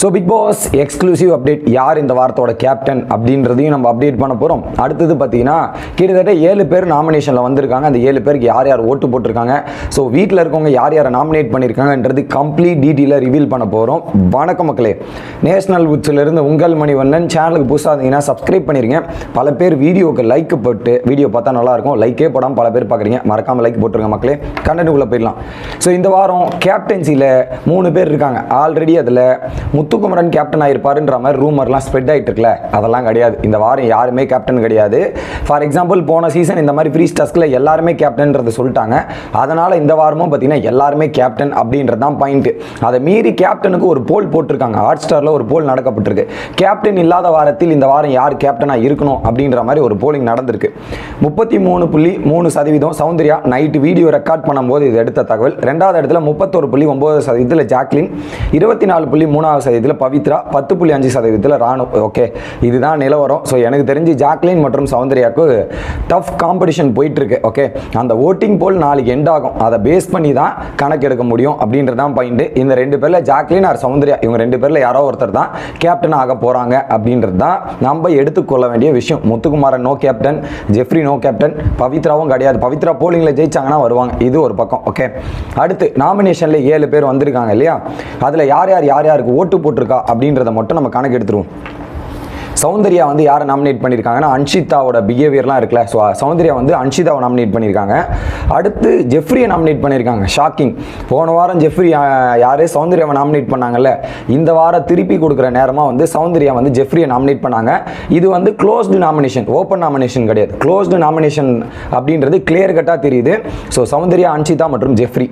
So Bigg Boss exclusive update யார் இந்த வாரத்தோட கேப்டன் அப்படின்றதையும் நம்ம அப்டேட் பண்ண போகிறோம் அடுத்தது பார்த்தீங்கன்னா கிட்டத்தட்ட ஏழு பேர் நாமினேஷனில் வந்திருக்காங்க. அந்த ஏழு பேருக்கு யார் யார் ஓட்டு போட்டிருக்காங்க? ஸோ வீட்டில் இருக்கவங்க யார் யாரை நாமினேட் பண்ணியிருக்காங்கன்றது கம்ப்ளீட் டீட்டெயிலாக ரிவீல் பண்ண போகிறோம் வணக்கம் மக்களே. நேஷனல் இருந்து உங்கள் மணிவண்ணன் சேனலுக்கு புதுசாக இருந்தீங்கன்னா சப்ஸ்கிரைப் பண்ணிருங்க. பல பேர் வீடியோக்கு லைக் போட்டு வீடியோ பார்த்தா நல்லாயிருக்கும் லைக்கே போடாமல் பல பேர் பார்க்குறீங்க. மறக்காமல் லைக் போட்டுருங்க மக்களே. கண்டென்ட்டுக்குள்ளே போயிடலாம். ஸோ இந்த வாரம் கேப்டன்சியில் மூணு பேர் இருக்காங்க. ஆல்ரெடி அதில் முத்துக்குமரன் கேப்டன் ஆயிருப்பாருன்ற மாதிரி ரூமர்லாம் ஸ்ப்ரெட் ஆகிட்டு இருக்குல்ல அதெல்லாம் கிடையாது. இந்த வாரம் யாருமே கேப்டன் கிடையாது. ஃபார் எக்ஸாம்பிள் போன சீசன் இந்த மாதிரி ஃப்ரீ ஸ்டாஸ்கில் எல்லாருமே கேப்டன்ன்றதை சொல்லிட்டாங்க. அதனால் இந்த வாரமும் பார்த்தீங்கன்னா எல்லாருமே கேப்டன் அப்படின்றது தான் பாயிண்ட் அதை மீறி கேப்டனுக்கு ஒரு போல் போட்டிருக்காங்க. ஹாட் ஸ்டாரில் ஒரு போல் நடக்கப்பட்டிருக்கு. கேப்டன் இல்லாத வாரத்தில் இந்த வாரம் யார் கேப்டனாக இருக்கணும் அப்படின்ற மாதிரி ஒரு போலிங் நடந்திருக்கு. முப்பத்தி மூணு புள்ளி மூணு சதவீதம் சௌந்தர்யா நைட்டு வீடியோ ரெக்கார்ட் பண்ணும்போது இது எடுத்த தகவல். ரெண்டாவது இடத்துல முப்பத்தொரு புள்ளி ஒம்பது சதவீதத்தில் ஜாக்லின். இருபத்தி நாலு புள்ளி மூணாவது சதவீதத்தில் பவித்ரா பத்து புள்ளி அஞ்சு சதவீதத்தில் ராணு. ஓகே. இதுதான் நிலவரம். ஸோ எனக்கு தெரிஞ்சு ஜாக்லின் மற்றும் சௌந்தர்யாவுக்கு டஃப் காம்படிஷன் போயிட்டுருக்கு. ஓகே. அந்த ஓட்டிங் போல் நாளைக்கு எண்ட் ஆகும். அதை பேஸ் பண்ணி தான் கணக்கெடுக்க முடியும் அப்படின்றது தான் பாயிண்ட் இந்த ரெண்டு பேரில் ஜாக்லின் ஆர் சௌந்தர்யா இவங்க ரெண்டு பேரில் யாரோ ஒருத்தர் தான் கேப்டன் ஆக போகிறாங்க அப்படின்றது தான் நம்ம எடுத்துக்கொள்ள வேண்டிய விஷயம். Muthukumaran no captain Jeffrey no captain பவித்ராவும் கிடையாது. பவித்ரா போலிங்கில் ஜெயிச்சாங்கன்னா வருவாங்க. இது ஒரு பக்கம். ஓகே. அடுத்து நாமினேஷனில் ஏழு பேர் வந்திருக்காங்க இல்லையா? அதில் யார் யார் யார் யாருக்கு ஓட்டு போட்டிருக்கா அப்படின்றத மட்டும் நம்ம கணக்கு எடுத்துருவோம். சௌந்தர்யா வந்து யாரை நாமினேட் பண்ணியிருக்காங்கன்னா அன்ஷிதாவோட பிஹேவியர்லாம் இருக்குல்ல. ஸோ சௌந்தர்யா வந்து அன்ஷிதாவை நாமினேட் பண்ணியிருக்காங்க அடுத்து ஜெஃப்ரியை நாமினேட் பண்ணியிருக்காங்க ஷாக்கிங் போன வாரம் ஜெஃப்ரி யார்? சௌந்தர்யாவை நாமினேட் பண்ணாங்கல்ல. இந்த வாரம் திருப்பி கொடுக்குற நேரமாக வந்து சௌந்தர்யா வந்து ஜெஃப்ரியை நாமினேட் பண்ணாங்க. இது வந்து க்ளோஸ்டு நாமினேஷன் ஓப்பன் நாமினேஷன் கிடையாது. க்ளோஸ்டு நாமினேஷன் அப்படின்றது கிளியர் கட்டாக தெரியுது. ஸோ சௌந்தர்யா அன்ஷிதா மற்றும் ஜெஃப்ரி.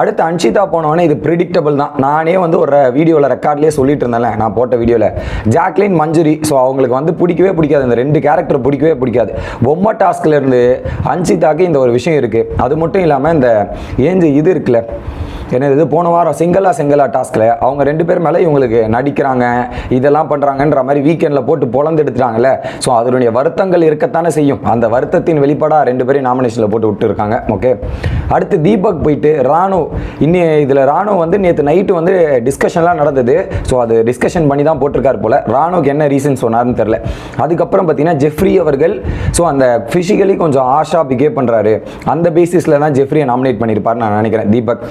அடுத்து அன்ஷிதா போனவொடனே இது ப்ரிடிக்டபிள் தான். நானே வந்து ஒரு வீடியோவில் ரெக்கார்ட்லேயே சொல்லிட்டு இருந்தேன் நான் போட்ட வீடியோவில் ஜாக்லின் மஞ்சுரி. ஸோ அவங்களுக்கு வந்து பிடிக்கவே பிடிக்காது. இந்த ரெண்டு கேரக்டர் பிடிக்கவே பிடிக்காது. பொம்மை டாஸ்க்ல இருந்து அன்சிதாக்கு இந்த ஒரு விஷயம் இருக்கு. அது மட்டும் இல்லாமல் இந்த ஏஞ்சு இது இருக்குல்ல என்னது இது போன வாரம் சிங்களா சிங்களா டாஸ்கில் அவங்க ரெண்டு பேர் மேலே இவங்களுக்கு நடிக்கிறாங்க இதெல்லாம் பண்ணுறாங்கன்ற மாதிரி வீக்கெண்டில் போட்டு பொழந்து எடுத்துட்டாங்கல்ல. ஸோ அதனுடைய வருத்தங்கள் இருக்கத்தானே செய்யும். அந்த வருத்தத்தின் வெளிப்பாடாக ரெண்டு பேரையும் நாமினேஷனில் போட்டு விட்டுருக்காங்க ஓகே அடுத்து தீபக் போயிட்டு ராணு இன்னி இதில் ராணு வந்து நேற்று நைட்டு வந்து டிஸ்கஷன்லாம் நடந்தது. ஸோ அது டிஸ்கஷன் பண்ணி தான் போட்டிருக்காரு போல். ராணுக்கு என்ன ரீசன் சொன்னார்னு தெரில அதுக்கப்புறம் பார்த்தீங்கன்னா ஜெஃப்ரி அவர்கள் ஸோ அந்த ஃபிசிக்கலி கொஞ்சம் ஆஷா பிகேவ் பண்ணுறாரு அந்த பேசிஸில் தான் ஜெஃப்ரியை நாமினேட் பண்ணியிருப்பார் நான் நினைக்கிறேன். தீபக்.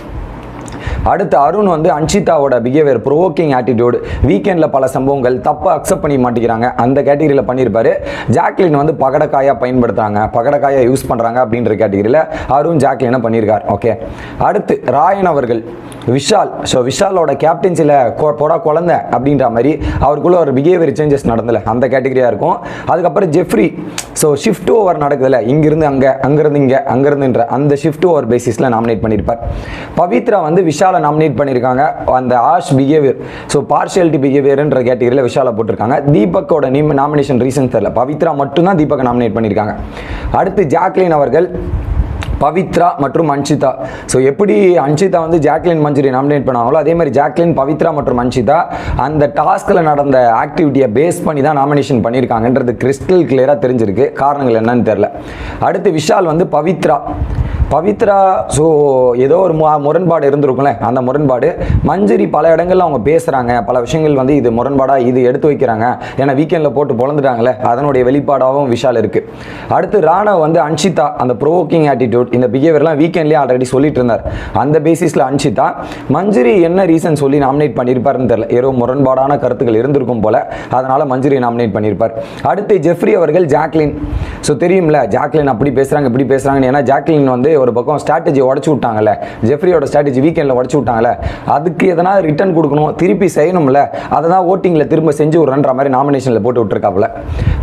அடுத்து அருண் வந்து அன்ஷிதாவோட பிஹேவியர் ப்ரோவோக்கிங் ஆட்டிடியூட் வீக்கெண்டில் பல சம்பவங்கள் தப்பாக அக்செப்ட் பண்ணி மாட்டேங்கிறாங்க அந்த கேட்டகரியில் பண்ணியிருப்பாரு ஜாக்லின் வந்து பகடக்காயாக பயன்படுத்துறாங்க. பகடக்காயாக யூஸ் பண்ணுறாங்க அப்படின்ற கேட்டகரியில் அருண் ஜாக்லினை பண்ணியிருக்கார் ஓகே அடுத்து ராயன் அவர்கள் விஷால். ஸோ விஷாலோட கேப்டன்சியில் போடா குழந்தை அப்படின்ற மாதிரி அவருக்குள்ள ஒரு பிஹேவியர் சேஞ்சஸ் நடந்தல அந்த கேட்டகரியாக இருக்கும். அதுக்கப்புறம் ஜெஃப்ரி ஸோ ஷிஃப்ட் ஓவர் நடக்குதுல்ல இங்கிருந்து அங்கே அங்கேருந்து இங்கே அங்கேருந்துன்ற அந்த ஷிஃப்ட் ஓவர் பேசிஸில் நாமினேட் பண்ணியிருப்பார் பவித்ரா வந்து விஷாலை நாமினேட் பண்ணியிருக்காங்க அந்த ஆஷ் பிஹேவியர் ஸோ பார்ஷியாலிட்டி பிஹேவியர்ன்ற கேட்டகரியில் விஷாலை போட்டிருக்காங்க. தீபக்கோட நீம் நாமினேஷன் ரீசன் தெரியல. பவித்ரா மட்டும்தான் தீபக்கை நாமினேட் பண்ணியிருக்காங்க அடுத்து ஜாக்லின் அவர்கள் பவித்ரா மற்றும் அன்ஷிதா. ஸோ எப்படி அன்ஷிதா வந்து ஜாக்லின் மஞ்சுரி நாமினேட் பண்ணாங்களோ அதே மாதிரி ஜாக்லின் பவித்ரா மற்றும் அன்ஷிதா அந்த டாஸ்கில் நடந்த ஆக்டிவிட்டியை பேஸ் பண்ணி தான் நாமினேஷன் பண்ணியிருக்காங்கன்றது கிறிஸ்டல் கிளியராக தெரிஞ்சிருக்கு. காரணங்கள் என்னன்னு தெரில அடுத்து விஷால் வந்து பவித்ரா. பவித்ரா ஸோ ஏதோ ஒரு முரண்பாடு இருந்திருக்கும்ல. அந்த முரண்பாடு மஞ்சரி பல இடங்களில் அவங்க பேசுகிறாங்க பல விஷயங்கள் வந்து இது முரண்பாடாக இது எடுத்து வைக்கிறாங்க. ஏன்னா வீக்கெண்டில் போட்டு பொழந்துட்டாங்களே அதனுடைய வெளிப்பாடாகவும் விஷால் இருக்குது அடுத்து ராணவ் வந்து அன்ஷிதா அந்த ப்ரோவோக்கிங் ஆட்டிடியூட் இந்த பிஹேவியர்லாம் வீக்கெண்ட்லேயே ஆல்ரெடி சொல்லிட்டு இருந்தார். அந்த பேசிஸில் அன்ஷிதா மஞ்சரி என்ன ரீசன் சொல்லி நாமினேட் பண்ணியிருப்பாருன்னு தெரியல. ஏதோ முரண்பாடான கருத்துக்கள் இருந்திருக்கும் போல. அதனால் மஞ்சரி நாமினேட் பண்ணியிருப்பார் அடுத்து ஜெஃப்ரி அவர்கள் ஜாக்லின். ஸோ தெரியும்ல ஜாக்லின் அப்படி பேசுகிறாங்க இப்படி பேசுகிறாங்கன்னு ஏன்னா ஜாக்லின் வந்து ஒரு பக்கம் ஸ்ட்ராட்டஜி உடச்சி விட்டாங்கல்ல. ஜெஃப்ரியோட ஸ்ட்ராட்டஜி வீக்கெண்டில் உடச்சி விட்டாங்கல்ல. அதுக்கு எதனா ரிட்டர்ன் கொடுக்கணும் திருப்பி செய்யணும்ல. அதை தான் ஓட்டிங்கில் திரும்ப செஞ்சு விட்றன்ற மாதிரி நாமினேஷனில் போட்டு விட்டுருக்காப்புல.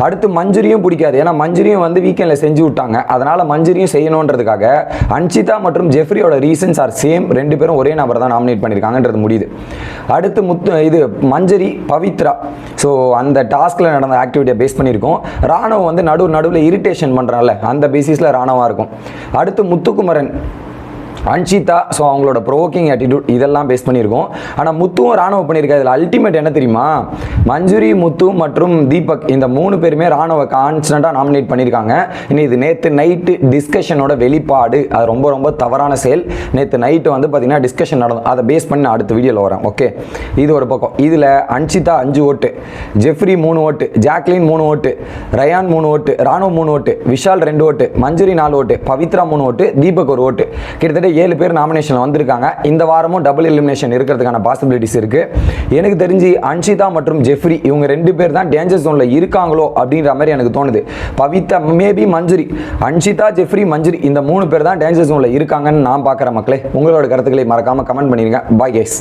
அடுத்து மஞ்சுரியும் பிடிக்காது. ஏன்னா மஞ்சுரியும் வந்து வீக்கெண்டில் செஞ்சு விட்டாங்க. அதனால் மஞ்சுரியும் செய்யணுன்றதுக்காக அன்ஷிதா மற்றும் ஜெஃப்ரியோட ரீசன்ஸ் ஆர் சேம் ரெண்டு பேரும் ஒரே நபர் தான் நாமினேட் பண்ணியிருக்காங்கன்றது முடியுது. அடுத்து முத்து இது மஞ்சரி பவித்ரா. ஸோ அந்த டாஸ்கில் நடந்த ஆக்டிவிட்டியை பேஸ் பண்ணியிருக்கோம். ராணுவம் வந்து நடு நடுவில் இரிட்டேஷன் பண்ணுறாங்கல்ல அந்த பேசிஸில் ராணுவமாக இருக்கும். அடுத்து முத்து முத்துக்குமரன். அன்ஷிதா ஸோ அவங்களோட ப்ரோக்கிங் ஆட்டிடியூட் இதெல்லாம் பேஸ் பண்ணியிருக்கோம். ஆனால் முத்துவும் ராணுவ பண்ணியிருக்கா இதில் அல்டிமேட் என்ன தெரியுமா? மஞ்சுரி முத்து மற்றும் தீபக் இந்த மூணு பேருமே ராணுவ கான்ஸ்டண்ட்டாக நாமினேட் பண்ணியிருக்காங்க. இனி இது நேற்று நைட்டு டிஸ்கஷனோட வெளிப்பாடு. அது ரொம்ப ரொம்ப தவறான செயல். நேற்று நைட்டு வந்து பார்த்தீங்கன்னா டிஸ்கஷன் நடந்தது அதை பேஸ் பண்ணி நான் அடுத்த வீடியோவில் வரேன். ஓகே இது ஒரு பக்கம். இதில் அன்ஷிதா அஞ்சு ஓட்டு ஜெஃப்ரி மூணு ஓட்டு ஜாக்லின் மூணு ஓட்டு ரயான் மூணு ஓட்டு ராணுவ மூணு ஓட்டு விஷால் ரெண்டு ஓட்டு மஞ்சுரி நாலு ஓட்டு பவித்ரா மூணு ஓட்டு தீபக் ஒரு ஓட்டு. கிட்டத்தட்ட ஏழு பேர் நாமினேஷன் வந்திருக்காங்க. இந்த வாரமும் டபுள் எலிமினேஷன் இருக்கிறதுக்கான பாசிபிலிட்டிஸ் இருக்குது எனக்கு தெரிஞ்சு அன்ஷிதா மற்றும் ஜெஃப்ரி இவங்க ரெண்டு பேர் தான் டேஞ்சர் ஜோனில் இருக்காங்களோ அப்படின்ற மாதிரி எனக்கு தோணுது. பவித்ரா மேபி மஞ்சுரி அன்ஷிதா ஜெஃப்ரி மஞ்சுரி இந்த மூணு பேர் தான் டேஞ்சர் ஜோனில் இருக்காங்கன்னு நான் பார்க்குற மக்களே. உங்களோட கருத்துக்களை மறக்காமல் கமெண்ட் பண்ணிடுங்க பாய் கேஸ்